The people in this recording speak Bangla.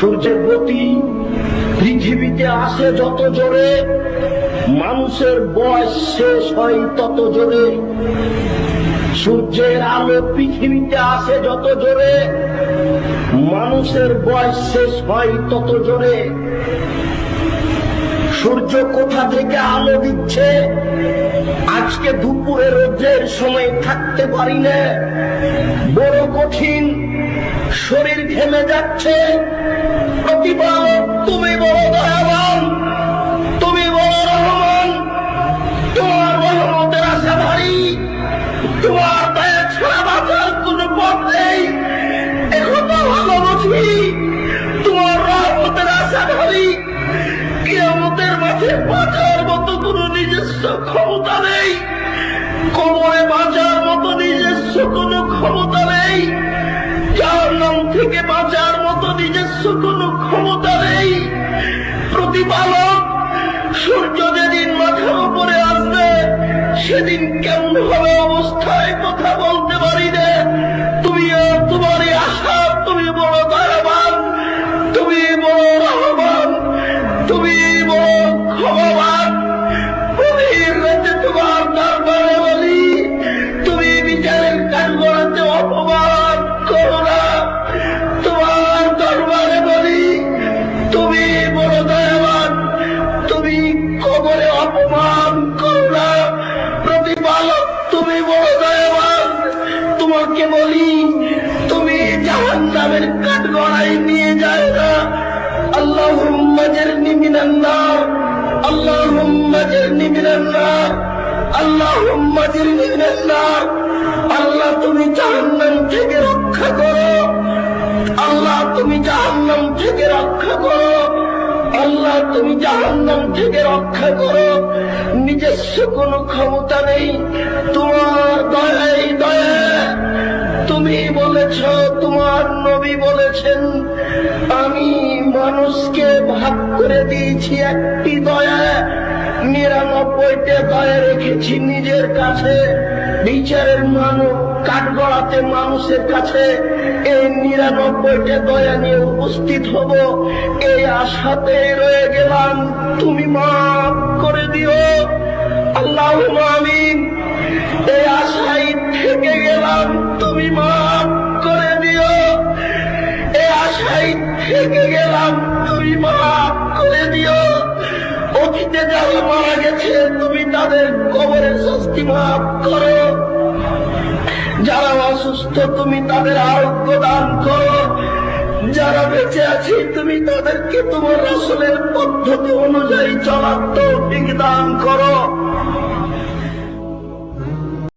সূর্যের গতি পৃথিবীতে আসে যত জোরে, মানুষের বয়স শেষ হয় তত জোরে। সূর্যের আলো পৃথিবীতে আসে যত জোরে, মানুষের বয়স শেষ হয় তত জোরে। সূর্য কোথা থেকে আলো দিচ্ছে? আজকে দুপুরে রোদ্রের সময় থাকতে পারি না। বড় কঠিন শরীর ঘেমে যাচ্ছে। প্রতিপালক ক্ষমতা নেই। কোমরে বাঁচার মতো নিজস্ব কোনো ক্ষমতা নেই। জাহান্নাম থেকে বাঁচার করে অপমান করুণা প্রতিপালক, তুমি বড় দয়াবান। তোমাকে বলি, তুমি জাহান নামের কাঠ গড়াই নিয়ে যায় না আল্লাহ মাজের নিমিনান্নার আল্লাহ মাজের নিমিনান্নার আল্লাহ মাজের নিমিনান্নার আল্লাহ, তুমি জাহান্নাম থেকে রক্ষা করো। আল্লাহ, তুমি জাহান্নাম থেকে রক্ষা করো। আল্লাহ, তুমি জাহান্নাম থেকে রক্ষা করো। নিজস্ব কোনো ক্ষমতা নেই। তোমার দয়াই দয়া। তুমি বলেছ, তোমার নবী বলেছেন, আমি মানুষকে ভাগ করে দিয়েছি একটি দয়া। নিরানব্বইটা দয়া রেখেছি নিজের কাছে। বিচারের মানুষ কাঠগড়াতে মানুষের কাছে। এই নিরানব্বইটা দয়া নিয়ে উপস্থিত হব। এই আশাতে রয়ে গেলাম। তুমি মাফ করে দিও। আল্লাহ আমিন। এই আশাই থেকে গেলাম। তুমি মাফ করে দিও। এই আশাই থেকে গেলাম। তুমি মাফ করে দিও। অতীতে যারা মারা গেছে, তুমি তাদের কবরের শাস্তি মাফ করো। যারা অসুস্থ, তুমি তাদের আরোগ্য দান করো। যারা বেঁচে আছে, তুমি তাদেরকে তোমার রসলের পদ্ধতি অনুযায়ী চলার তৌফিক দান করো।